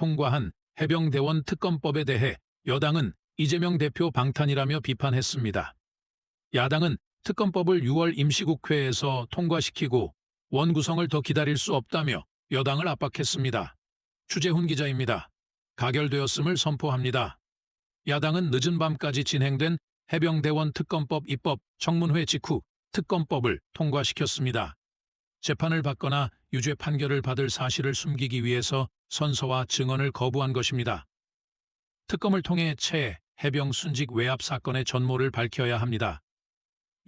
통과한 해병대원 특검법에 대해 여당은 이재명 대표 방탄이라며 비판했습니다. 야당은 특검법을 6월 임시국회에서 통과시키고 원구성을 더 기다릴 수 없다며 여당을 압박했습니다. 추재훈 기자입니다. 가결되었음을 선포합니다. 야당은 늦은 밤까지 진행된 해병대원 특검법 입법 청문회 직후 특검법을 통과시켰습니다. 재판을 받거나 유죄 판결을 받을 사실을 숨기기 위해서 선서와 증언을 거부한 것입니다. 특검을 통해 채 해병 순직 외압 사건의 전모를 밝혀야 합니다.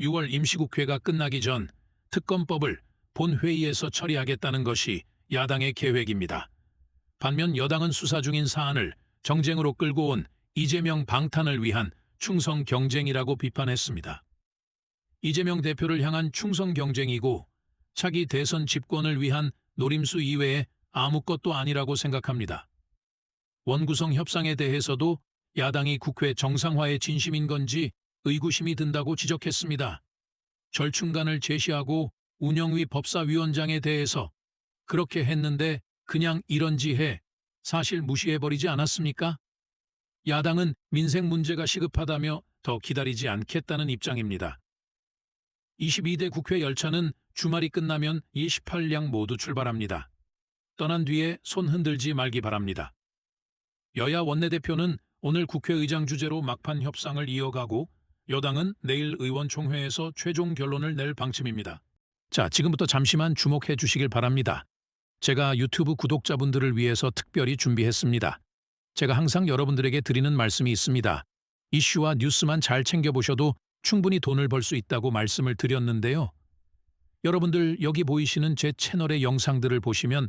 6월 임시국회가 끝나기 전 특검법을 본회의에서 처리하겠다는 것이 야당의 계획입니다. 반면 여당은 수사 중인 사안을 정쟁으로 끌고 온 이재명 방탄을 위한 충성 경쟁이라고 비판했습니다. 이재명 대표를 향한 충성 경쟁이고 차기 대선 집권을 위한 노림수 이외에 아무것도 아니라고 생각합니다. 원구성 협상에 대해서도 야당이 국회 정상화에 진심인 건지 의구심이 든다고 지적했습니다. 절충간을 제시하고 운영위 법사위원장에 대해서 그렇게 했는데 그냥 이런지 해 사실 무시해버리지 않았습니까? 야당은 민생 문제가 시급하다며 더 기다리지 않겠다는 입장입니다. 22대 국회 열차는 주말이 끝나면 28량 모두 출발합니다. 떠난 뒤에 손 흔들지 말기 바랍니다. 여야 원내대표는 오늘 국회의장 주재로 막판 협상을 이어가고 여당은 내일 의원총회에서 최종 결론을 낼 방침입니다. 자, 지금부터 잠시만 주목해 주시길 바랍니다. 제가 유튜브 구독자분들을 위해서 특별히 준비했습니다. 제가 항상 여러분들에게 드리는 말씀이 있습니다. 이슈와 뉴스만 잘 챙겨보셔도 충분히 돈을 벌 수 있다고 말씀을 드렸는데요. 여러분들 여기 보이시는 제 채널의 영상들을 보시면